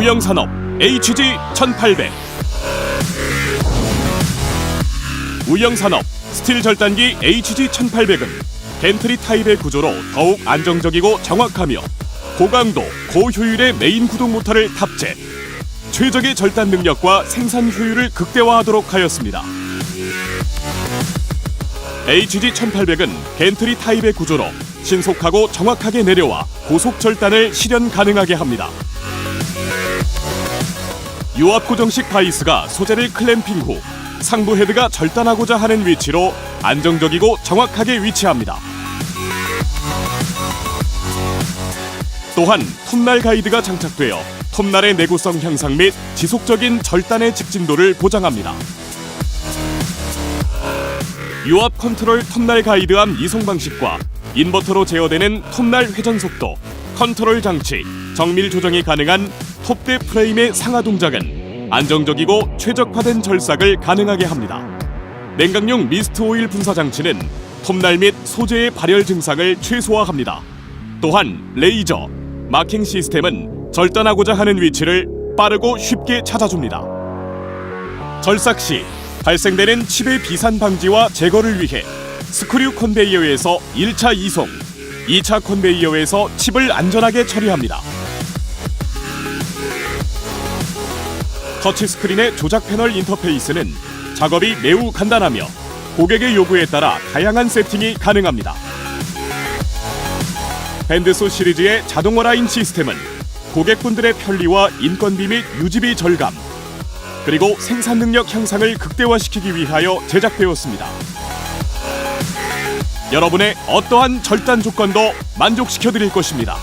우영산업 HG 1800 우영산업 스틸 절단기 HG 1800은 겐트리 타입의 구조로 더욱 안정적이고 정확하며 고강도 고효율의 메인 구동 모터를 탑재 최적의 절단 능력과 생산 효율을 극대화하도록 하였습니다. HG 1800은 겐트리 타입의 구조로 신속하고 정확하게 내려와 고속 절단을 실현 가능하게 합니다. 유압 고정식 바이스가 소재를 클램핑 후 상부 헤드가 절단하고자 하는 위치로 안정적이고 정확하게 위치합니다. 또한 톱날 가이드가 장착되어 톱날의 내구성 향상 및 지속적인 절단의 직진도를 보장합니다. 유압 컨트롤 톱날 가이드암 이송 방식과 인버터로 제어되는 톱날 회전 속도, 컨트롤 장치, 정밀 조정이 가능한 톱대 프레임의 상하 동작은 안정적이고 최적화된 절삭을 가능하게 합니다. 냉각용 미스트 오일 분사 장치는 톱날 및 소재의 발열 증상을 최소화합니다. 또한 레이저, 마킹 시스템은 절단하고자 하는 위치를 빠르고 쉽게 찾아줍니다. 절삭 시 발생되는 칩의 비산 방지와 제거를 위해 스크류 컨베이어에서 1차 이송, 2차 컨베이어에서 칩을 안전하게 처리합니다. 터치 스크린의 조작 패널 인터페이스는 작업이 매우 간단하며 고객의 요구에 따라 다양한 세팅이 가능합니다. 밴드소 시리즈의 자동화 라인 시스템은 고객분들의 편리와 인건비 및 유지비 절감, 그리고 생산 능력 향상을 극대화시키기 위하여 제작되었습니다. 여러분의 어떠한 절단 조건도 만족시켜 드릴 것입니다.